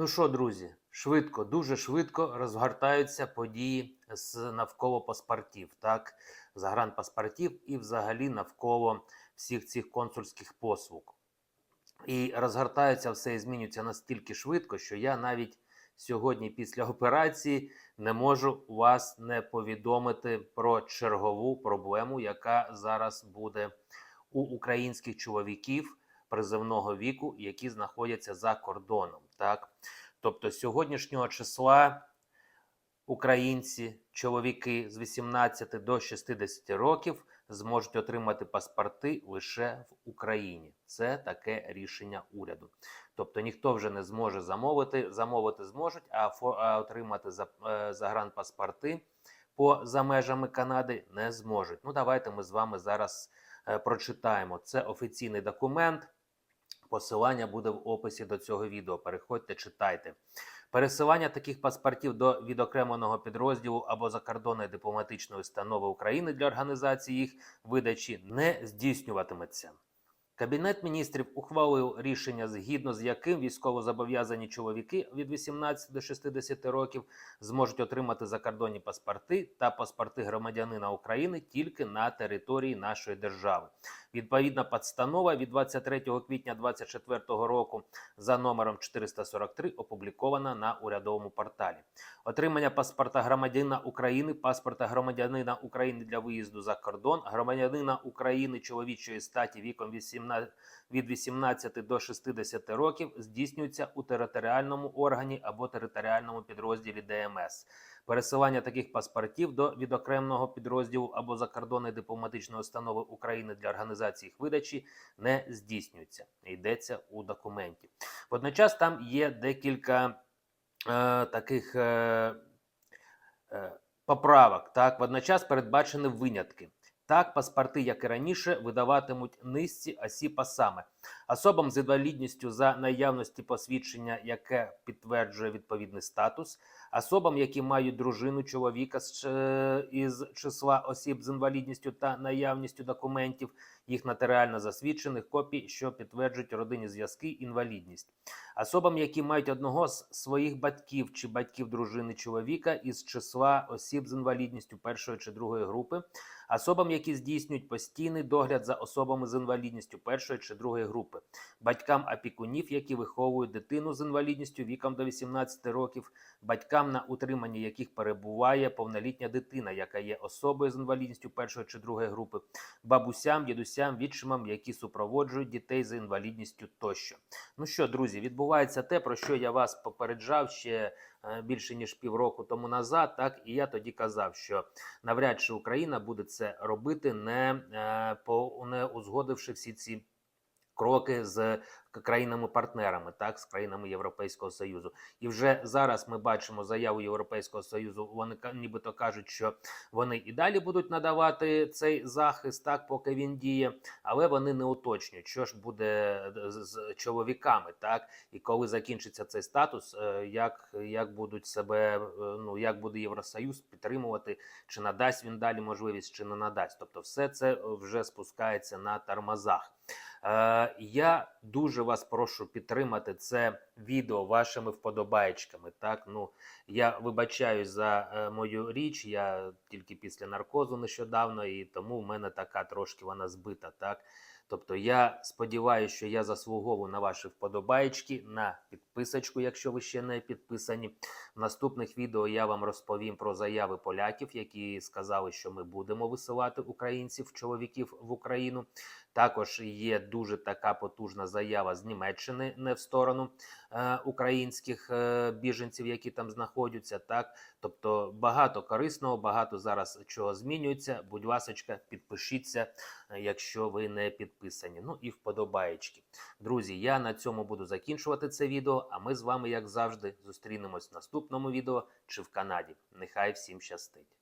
Ну що, друзі, швидко, дуже швидко розгортаються події з навколо паспортів, так, загранпаспортів і взагалі навколо всіх цих консульських послуг. І розгортається все і змінюється настільки швидко, що я навіть сьогодні, після операції, не можу вас не повідомити про чергову проблему, яка зараз буде у українських чоловіків призовного віку, які знаходяться за кордоном. Так? Тобто, сьогоднішнього числа українці, чоловіки з 18 до 60 років зможуть отримати паспорти лише в Україні. Це таке рішення уряду. Тобто ніхто вже не зможе замовити, замовити зможуть, а, отримати е, загранпаспорти по за межами Канади не зможуть. Ну давайте ми з вами зараз е, прочитаємо. Це офіційний документ. Посилання буде в описі до цього відео. Переходьте, читайте. Пересилання таких паспортів до відокремленого підрозділу або закордонної дипломатичної установи України для організації їх видачі не здійснюватиметься. Кабінет міністрів ухвалив рішення, згідно з яким військовозобов'язані чоловіки від 18 до 60 років зможуть отримати закордонні паспорти та паспорти громадянина України тільки на території нашої держави. Відповідна постанова від 23 квітня 2024 року за номером 443 опублікована на урядовому порталі. Отримання паспорта громадянина України, паспорта громадянина України для виїзду за кордон, громадянина України чоловічої статі віком 18 від 18 до 60 років здійснюється у територіальному органі або територіальному підрозділі ДМС. Пересилання таких паспортів до відокремленого підрозділу або закордонної дипломатичної установи України для організації їх видачі не здійснюється. Йдеться у документі. Водночас там є декілька е, таких е, е, поправок. Так, водночас передбачені винятки. Так, паспорти, як і раніше, видаватимуть низці осіб, саме особам з інвалідністю за наявності посвідчення, яке підтверджує відповідний статус, особам, які мають дружину чоловіка із числа осіб з інвалідністю та наявністю документів, їх нотаріально засвідчених копій, що підтверджують родинні зв'язки, інвалідність, особам, які мають одного з своїх батьків чи батьків дружини чоловіка із числа осіб з інвалідністю першої чи другої групи, особам, які здійснюють постійний догляд за особами з інвалідністю першої чи другої групи, батькам опікунів, які виховують дитину з інвалідністю віком до 18 років, батькам на утриманні яких перебуває повнолітня дитина, яка є особою з інвалідністю першої чи другої групи, бабусям, дідусям, відчимам, які супроводжують дітей з інвалідністю тощо. Ну що, друзі, відбувається те, про що я вас попереджав ще більше ніж півроку тому назад. Так і я тоді казав, що навряд чи Україна буде це робити, не е, по не узгодивши всі ці. Кроки з країнами-партнерами, так з країнами Європейського союзу, і вже зараз ми бачимо заяву Європейського союзу. Вони нібито кажуть, що вони і далі будуть надавати цей захист, так поки він діє, але вони не уточнюють, що ж буде з, з чоловіками, так і коли закінчиться цей статус, е, як, як будуть себе, е, ну як буде Євросоюз підтримувати, чи надасть він далі можливість, чи не надасть. Тобто, все це вже спускається на тормозах. Е, я дуже вас прошу підтримати це відео вашими вподобайчиками. Так, ну я вибачаюсь за е, мою річ. Я тільки після наркозу нещодавно, і тому в мене така трошки вона збита. Так, тобто я сподіваюся, що я заслуговую на ваші вподобайчики, на підписочку, якщо ви ще не підписані. В наступних відео я вам розповім про заяви поляків, які сказали, що ми будемо висилати українців, чоловіків в Україну. Також є дуже така потужна заява з Німеччини не в сторону е, українських е, біженців, які там знаходяться. Так, тобто багато корисного, багато зараз чого змінюється. Будь ласочка, підпишіться, е, якщо ви не підписані. Ну і вподобаєчки. Друзі, я на цьому буду закінчувати це відео. А ми з вами, як завжди, зустрінемось в наступному відео чи в Канаді. Нехай всім щастить!